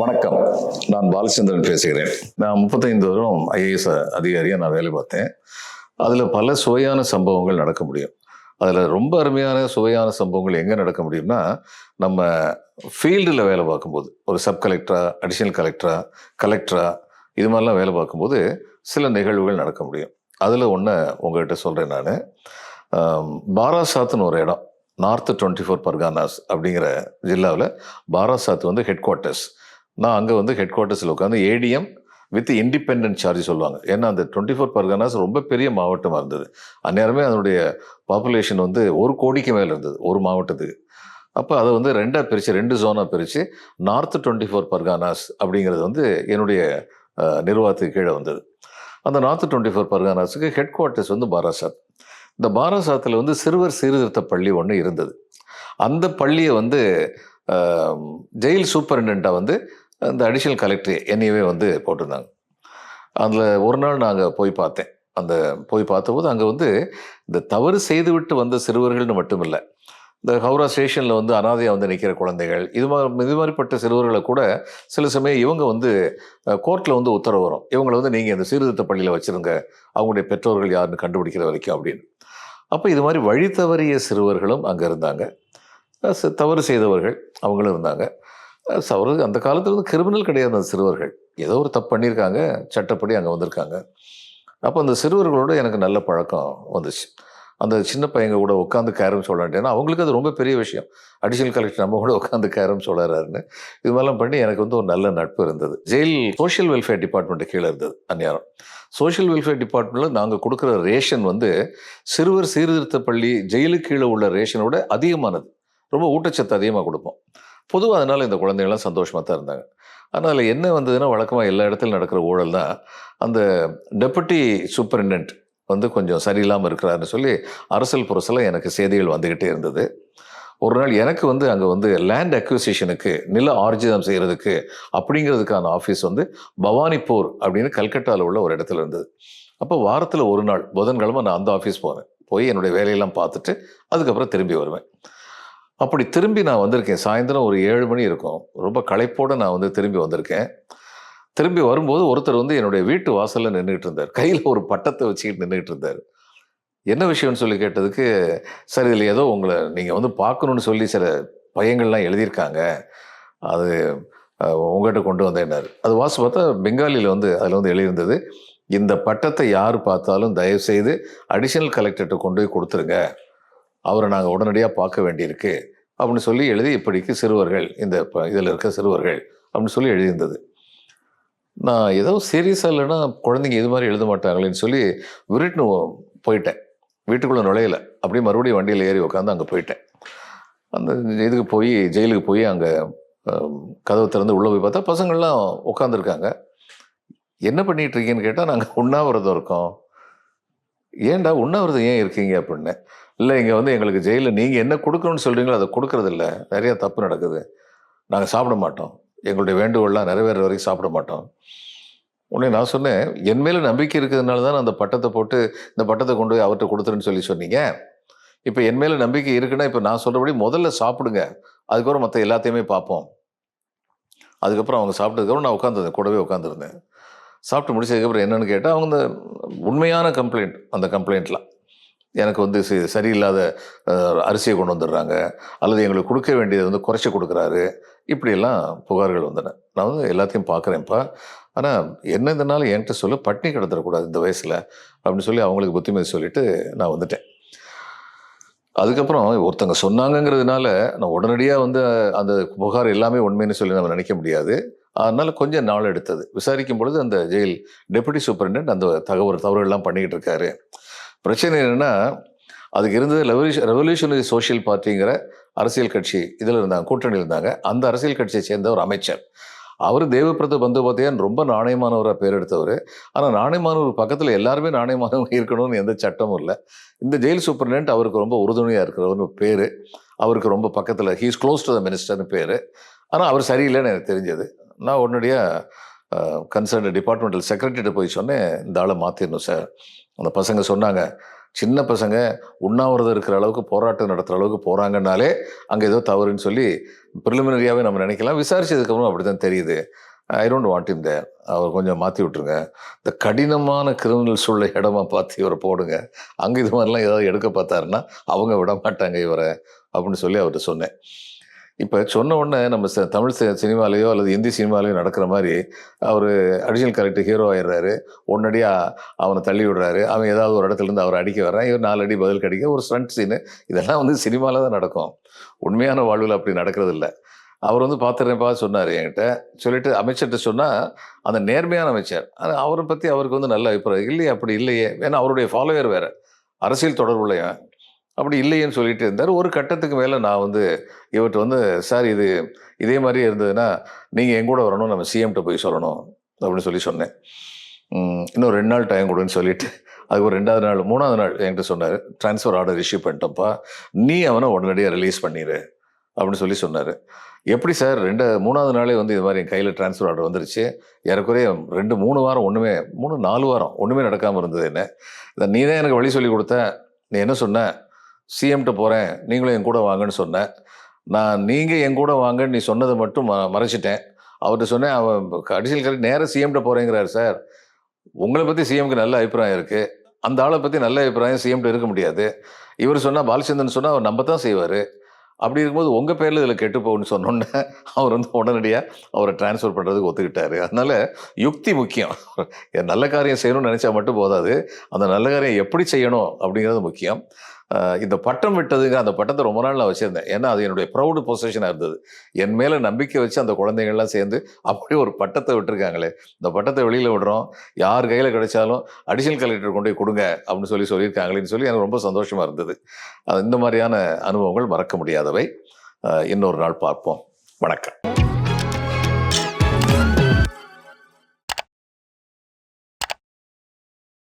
வணக்கம். நான் பாலச்சந்திரன் பேசுகிறேன். நான் முப்பத்தைந்து வருடம் ஐஏஎஸ் அதிகாரியாக நான் வேலை பார்த்தேன். அதில் பல சுவையான சம்பவங்கள் நடக்க முடியும். அதில் ரொம்ப அருமையான சுவையான சம்பவங்கள் எங்கே நடக்க முடியும்னா நம்ம ஃபீல்டில் வேலை பார்க்கும்போது ஒரு சப் கலெக்டரா அடிஷனல் கலெக்டரா கலெக்டரா இது மாதிரிலாம் வேலை பார்க்கும்போது சில நிகழ்வுகள் நடக்க முடியும். அதில் ஒன்று உங்கள்கிட்ட சொல்கிறேன் நான். பாராசாத்னு ஒரு இடம் நார்த் டுவெண்ட்டி ஃபோர் பர்கானாஸ் அப்படிங்கிற ஜில்லாவில் பாராசாத் வந்து ஹெட் குவார்ட்டர்ஸ் நான் அங்கே வந்து ஹெட் குவார்ட்டர்ஸில் உட்காந்து ஏடிஎம் வித் இண்டிபெண்ட் சார்ஜ் சொல்லுவாங்க. ஏன்னா அந்த டுவெண்ட்டி ஃபோர் பர்கானாஸ் ரொம்ப பெரிய மாவட்டமாக இருந்தது. அந்நேரமே அதனுடைய பாப்புலேஷன் வந்து ஒரு கோடிக்கு மேலே இருந்தது ஒரு மாவட்டத்துக்கு. அப்போ அதை வந்து ரெண்டாக பிரித்து ரெண்டு ஜோனாக பிரித்து நார்த் டுவெண்ட்டி ஃபோர் பர்கானாஸ் அப்படிங்கிறது வந்து என்னுடைய நிர்வாகத்துக்கு கீழே வந்தது. அந்த நார்த் டுவெண்ட்டி ஃபோர் பர்கானாஸுக்கு ஹெட் குவார்ட்டர்ஸ் வந்து பாராசாத் இந்த பாராசாத்தில் வந்து சிறுவர் சீர்திருத்த பள்ளி ஒன்று இருந்தது. அந்த பள்ளியை வந்து ஜெயில் சூப்பரிண்டெண்ட்டாக வந்து அந்த அடிஷனல் கலெக்டர் என்னையவே வந்து போட்டிருந்தாங்க. அதில் ஒரு நாள் நாங்கள் போய் பார்த்தேன். அந்த போய் பார்த்தபோது அங்கே வந்து இந்த தவறு செய்துவிட்டு வந்த சிறுவர்கள்னு மட்டும் இல்லை இந்த ஹவுரா ஸ்டேஷனில் வந்து அனாதையாக வந்து நிற்கிற குழந்தைகள் இது மாதிரி இது மாதிரிப்பட்ட சிறுவர்களை கூட சில சமயம் இவங்க வந்து கோர்ட்டில் வந்து உத்தரவு வரும். இவங்களை வந்து நீங்கள் இந்த சீர்திருத்த பள்ளியில் வச்சுருங்க அவங்களுடைய பெற்றோர்கள் யாருன்னு கண்டுபிடிக்கிற வரைக்கும் அப்படின்னு. அப்போ இது மாதிரி வழி தவறிய சிறுவர்களும் அங்கே இருந்தாங்க. தவறு செய்தவர்கள் அவங்களும் இருந்தாங்க. அவருக்கு அந்த காலத்தில் வந்து கிரிமினல் கிடையாது அந்த சிறுவர்கள். ஏதோ ஒரு தப்பு பண்ணியிருக்காங்க சட்டப்படி அங்கே வந்திருக்காங்க. அப்போ அந்த சிறுவர்களோட எனக்கு நல்ல பழக்கம் வந்துச்சு. அந்த சின்ன பையங்க கூட உட்காந்து கேரம் சொல்லட்டேன்னா அவங்களுக்கு அது ரொம்ப பெரிய விஷயம். அடிஷனல் கலெக்டர் நம்ம கூட உட்காந்து கேரம் சொல்கிறாருன்னு இது மாதிரிலாம் பண்ணி எனக்கு வந்து ஒரு நல்ல நட்பு இருந்தது. ஜெயில் சோஷியல் வெல்ஃபேர் டிபார்ட்மெண்ட்டு கீழே இருந்தது அந்நேரம். சோஷியல் வெல்ஃபேர் டிபார்ட்மெண்ட்டில் நாங்கள் கொடுக்குற ரேஷன் வந்து சிறுவர் சீர்திருத்த பள்ளி ஜெயிலுக்கு கீழே உள்ள ரேஷனோட அதிகமானது. ரொம்ப ஊட்டச்சத்து அதிகமாக கொடுப்போம். பொதுவாக அதனால் இந்த குழந்தைங்களாம் சந்தோஷமாக தான் இருந்தாங்க. ஆனால் அதில் என்ன வந்ததுன்னா வழக்கமாக எல்லா இடத்துலையும் நடக்கிற ஊழல் தான். அந்த டெபுட்டி சூப்பரிண்டென்ட் வந்து கொஞ்சம் சரியில்லாமல் இருக்கிறாருன்னு சொல்லி அரசியல் புரசில் எனக்கு செய்திகள் வந்துக்கிட்டே இருந்தது. ஒரு நாள் எனக்கு வந்து அங்கே வந்து லேண்ட் அக்விசிஷனுக்கு நில ஆர்ஜிதம் செய்கிறதுக்கு அப்படிங்கிறதுக்கான ஆஃபீஸ் வந்து பவானிப்பூர் அப்படின்னு கல்கட்டாவில் உள்ள ஒரு இடத்துல இருந்தது. அப்போ வாரத்தில் ஒரு நாள் புதன்கிழமை நான் அந்த ஆஃபீஸ் போனேன் போய் என்னுடைய வேலையெல்லாம் பார்த்துட்டு அதுக்கப்புறம் திரும்பி வருவேன். அப்படி திரும்பி நான் வந்திருக்கேன். சாயந்தரம் ஒரு ஏழு மணி இருக்கும். ரொம்ப களைப்போடு நான் வந்து திரும்பி வந்திருக்கேன். திரும்பி வரும்போது ஒருத்தர் வந்து என்னுடைய வீட்டு வாசலில் நின்றுட்டு இருந்தார். கையில் ஒரு பட்டத்தை வச்சுக்கிட்டு நின்றுட்டு இருந்தார். என்ன விஷயம்னு சொல்லி கேட்டதுக்கு சார் இதில் ஏதோ உங்களை நீங்கள் வந்து பார்க்கணுன்னு சொல்லி சில பையங்கள்லாம் எழுதியிருக்காங்க. அது உங்கள்கிட்ட கொண்டு வந்தேன்னார். அது வாசி பார்த்தா பெங்காலியில் வந்து அதில் வந்து எழுதியிருந்தது இந்த பட்டத்தை யார் பார்த்தாலும் தயவுசெய்து அடிஷனல் கலெக்டர்கிட்ட கொண்டு போய் கொடுத்துருங்க. அவரை நாங்கள் உடனடியாக பார்க்க வேண்டியிருக்கு. அப்படின்னு சொல்லி எழுதி இப்படிக்கு சிறுவர்கள் இந்த இதில் இருக்க சிறுவர்கள் அப்படின்னு சொல்லி எழுதியிருந்தது. நான் ஏதோ சீரியஸாக இல்லைன்னா குழந்தைங்க இது மாதிரி எழுத மாட்டாங்களேன்னு சொல்லி விருட்டுன்னு போயிட்டேன். வீட்டுக்குள்ளே நுழையலை. அப்படியே மறுபடியும் வண்டியில் ஏறி உட்காந்து அங்கே போயிட்டேன். அந்த இதுக்கு போய் ஜெயிலுக்கு போய் அங்கே கதவு திறந்து உள்ளே போய் பார்த்தா பசங்கள்லாம் உட்காந்துருக்காங்க என்ன பண்ணிட்டு இருக்கீங்கன்னு கேட்டால் நாங்கள் உண்ணாவிரதம் இருக்கோம். ஏன்டா உண்ணாவிரதம் ஏன் இருக்கீங்க அப்படின்னு? இல்லை இங்கே வந்து எங்களுக்கு ஜெயிலில் நீங்கள் என்ன கொடுக்கணும்னு சொல்கிறீங்களோ அதை கொடுக்கறதில்ல. நிறைய தப்பு நடக்குது. நாங்கள் சாப்பிட மாட்டோம். எங்களுடைய வேண்டுகோள்லாம் நிறைவேற வரைக்கும் சாப்பிட மாட்டோம். உடனே நான் சொன்னேன் என் மேலே நம்பிக்கை இருக்கிறதுனால தான் அந்த பட்டத்தை போட்டு இந்த பட்டத்தை கொண்டு போய் அவர்கிட்ட கொடுத்துருன்னு சொல்லி சொன்னீங்க. இப்போ என் மேலே நம்பிக்கை இருக்குன்னா இப்போ நான் சொல்கிறபடி முதல்ல சாப்பிடுங்க. அதுக்கப்புறம் மற்ற எல்லாத்தையுமே பார்ப்போம். அதுக்கப்புறம் அவங்க சாப்பிட்டதுக்கப்புறம் நான் உட்காந்துருந்தேன் கூடவே உட்காந்துருந்தேன் சாப்பிட்டு முடிச்சதுக்கப்புறம் என்னென்னு கேட்டால் அவங்க இந்த உண்மையான கம்ப்ளைண்ட் அந்த கம்ப்ளைண்ட்லாம் எனக்கு வந்து சரியில்லாத அரிசியை கொண்டு வந்துடுறாங்க அல்லது எங்களுக்கு கொடுக்க வேண்டியதை வந்து குறைச்சி கொடுக்குறாரு இப்படியெல்லாம் புகார்கள் வந்தன. நான் வந்து எல்லாத்தையும் பார்க்குறேன்ப்பா. ஆனால் என்ன இதனால என்கிட்ட சொல்ல பட்னி கிடந்துடக்கூடாது இந்த வயசில் அப்படின்னு சொல்லி அவங்களுக்கு புத்திமதி சொல்லிட்டு நான் வந்துட்டேன். அதுக்கப்புறம் ஒருத்தங்க சொன்னாங்கங்கிறதுனால நான் உடனடியாக வந்து அந்த புகார் எல்லாமே உண்மைன்னு சொல்லி நம்ம நினைக்க முடியாது. அதனால் கொஞ்சம் நாள் எடுத்தது. விசாரிக்கும் பொழுது அந்த ஜெயில் டெபுட்டி சூப்பரிண்டென்ட் அந்த தகவல் தவறுகள்லாம் பண்ணிக்கிட்டு இருக்காரு. பிரச்சனை என்னன்னா அதுக்கு இருந்தது ரெவல்யூஷன் ரெவல்யூஷனரி சோஷியல் பார்ட்டிங்கிற அரசியல் கட்சி இதில் இருந்தாங்க கூட்டணியில் இருந்தாங்க. அந்த அரசியல் கட்சியை சேர்ந்த ஒரு அமைச்சர். அவர் தேவபிரத பந்தோபாத்தியான் ரொம்ப நாணயமானவராக பேர் எடுத்தவர். ஆனால் நாணயமானவர் பக்கத்தில் எல்லாருமே நாணயமானவங்க இருக்கணும்னு எந்த சட்டமும் இல்லை. இந்த ஜெயில் சூப்பரிண்டென்ட் அவருக்கு ரொம்ப உறுதுணையாக இருக்கிறவர்னு பேர். அவருக்கு ரொம்ப பக்கத்தில் ஹீஸ் க்ளோஸ் டு த மினிஸ்டர்னு பேர். ஆனால் அவர் சரியில்லைன்னு எனக்கு தெரிஞ்சது. நான் உடனடியாக கன்சர்ன் டிபார்ட்மெண்டல் செக்ரட்டரிட்ட போய் சொன்னேன் இந்த ஆளை மாற்றிடணும் சார் அந்த பசங்க சொன்னாங்க சின்ன பசங்க உண்ணாவிரதம் இருக்கிற அளவுக்கு போராட்டம் நடத்துகிற அளவுக்கு போகிறாங்கன்னாலே அங்கே ஏதோ தவறுன்னு சொல்லி ப்ரிலிமினரியாகவே நம்ம நினைக்கலாம். விசாரிச்சதுக்கப்புறம் அப்படி தான் தெரியுது. ஐ டோன்ட் வாண்ட் இம் தேர் அவர் கொஞ்சம் மாற்றி விட்ருங்க இந்த கடினமான கிரிமினல்ஸ் உள்ள இடமா பார்த்து இவரை போடுங்க. அங்கே இது மாதிரிலாம் ஏதாவது எடுக்க பார்த்தாருன்னா அவங்க விட மாட்டாங்க இவரை. அப்படின்னு சொல்லி அவர்கிட்ட சொன்னேன். இப்போ சொன்ன உடனே நம்ம ச- தமிழ் சினிமாலேயோ அல்லது இந்தி சினிமாலேயோ நடக்கிற மாதிரி அவர் அடிஷனல் கேரக்டர் ஹீரோ ஆயிடுறாரு. உடனடியாக அவனை தள்ளி விடுறாரு. அவன் ஏதாவது ஒரு இடத்துல இருந்து அவரை அடிக்க வர்றான். இவர் நாலு அடி பதில் கடிக்க ஒரு ஸ்டண்ட் சீனு இதெல்லாம் வந்து சினிமாவில் தான் நடக்கும். உண்மையான வாழ்வில் அப்படி நடக்கிறது இல்லை. அவர் வந்து பார்த்துறேன்ப்பா சொன்னார் என்கிட்ட. சொல்லிட்டு அமைச்சர்கிட்ட சொன்னால் அந்த நேர்மையான அமைச்சர். ஆனால் அவரை பற்றி அவருக்கு வந்து நல்ல அபிப்பிராயம். இல்லையே அப்படி இல்லையே. ஏன்னா அவருடைய ஃபாலோவர் வேறு. அரசியல் தொடர்புலையன் அப்படி இல்லையேன்னு சொல்லிட்டு இருந்தார். ஒரு கட்டத்துக்கு மேலே நான் வந்து இவர்கிட்ட வந்து சார் இது இதே மாதிரி இருந்ததுன்னா நீங்கள் எங்கூட வரணும் நம்ம சிஎம்கிட்ட போய் சொல்லணும் அப்படின்னு சொல்லி சொன்னேன். இன்னும் ரெண்டு நாள் டைம் கொடுன்னு சொல்லிட்டு அது ஒரு ரெண்டாவது நாள் மூணாவது நாள் என்கிட்ட சொன்னார் ட்ரான்ஸ்ஃபர் ஆர்டர் இஷ்யூ பண்ணிட்டோம்ப்பா நீ அவனை உடனடியாக ரிலீஸ் பண்ணிடு அப்படின்னு சொல்லி சொன்னார். எப்படி சார் ரெண்டு மூணாவது நாளே வந்து இது மாதிரி என் கையில் ட்ரான்ஸ்ஃபர் ஆர்டர் வந்துருச்சு ஏறக்குறைய ரெண்டு மூணு வாரம் ஒன்றுமே மூணு நாலு வாரம் ஒன்றுமே நடக்காமல் இருந்தது என்ன? நீ தான் எனக்கு வழி சொல்லி கொடுத்த நீ என்ன சொன்ன? சிஎம்கிட்ட போகிறேன் நீங்களும் என் கூட வாங்கன்னு சொன்னேன் நான் நீங்கள் என் கூட வாங்கன்னு நீ சொன்னதை மட்டும் ம மறைச்சிட்டேன். அவர்கிட்ட சொன்னேன் அவன் அடிஷனல் கரெக்ட் நேராக சிஎம்கிட்ட போகிறேங்கிறார் சார் உங்களை பற்றி சிஎம்க்கு நல்ல அபிப்பிராயம் இருக்குது அந்த ஆளை பற்றி நல்ல அபிப்பிராயம் சிஎம்கிட்ட இருக்க முடியாது. இவர் சொன்னால் பாலச்சந்திரன் சொன்னால் அவர் நம்ப தான் செய்வார். அப்படி இருக்கும்போது உங்கள் பேரில் இதில் கெட்டு போகுன்னு சொன்னோன்னே அவர் வந்து உடனடியாக அவரை டிரான்ஸ்ஃபர் பண்ணுறதுக்கு ஒத்துக்கிட்டார். அதனால் யுக்தி முக்கியம். நல்ல காரியம் செய்யணும்னு நினச்சா மட்டும் போதாது. அந்த நல்ல காரியம் எப்படி செய்யணும் அப்படிங்கிறது முக்கியம். இந்த பட்டம் விட்டதுங்க அந்த பட்டத்தை ரொம்ப நாள் நான் வச்சுருந்தேன். ஏன்னா அது என்னுடைய ப்ரௌடு பொசிஷனாக இருந்தது. என் மேலே நம்பிக்கை வச்சு அந்த குழந்தைங்கள்லாம் சேர்ந்து அப்படியே ஒரு பட்டத்தை விட்டுருக்காங்களே. இந்த பட்டத்தை வெளியில் விடுறோம். யார் கையில் கிடைச்சாலும் அடிஷனல் கலெக்டர் கொண்டு போய் கொடுங்க அப்படின்னு சொல்லி சொல்லியிருக்காங்களேன்னு சொல்லி எனக்கு ரொம்ப சந்தோஷமாக இருந்தது. அது இந்த மாதிரியான அனுபவங்கள் மறக்க முடியாதவை. இன்னொரு நாள் பார்ப்போம். வணக்கம்.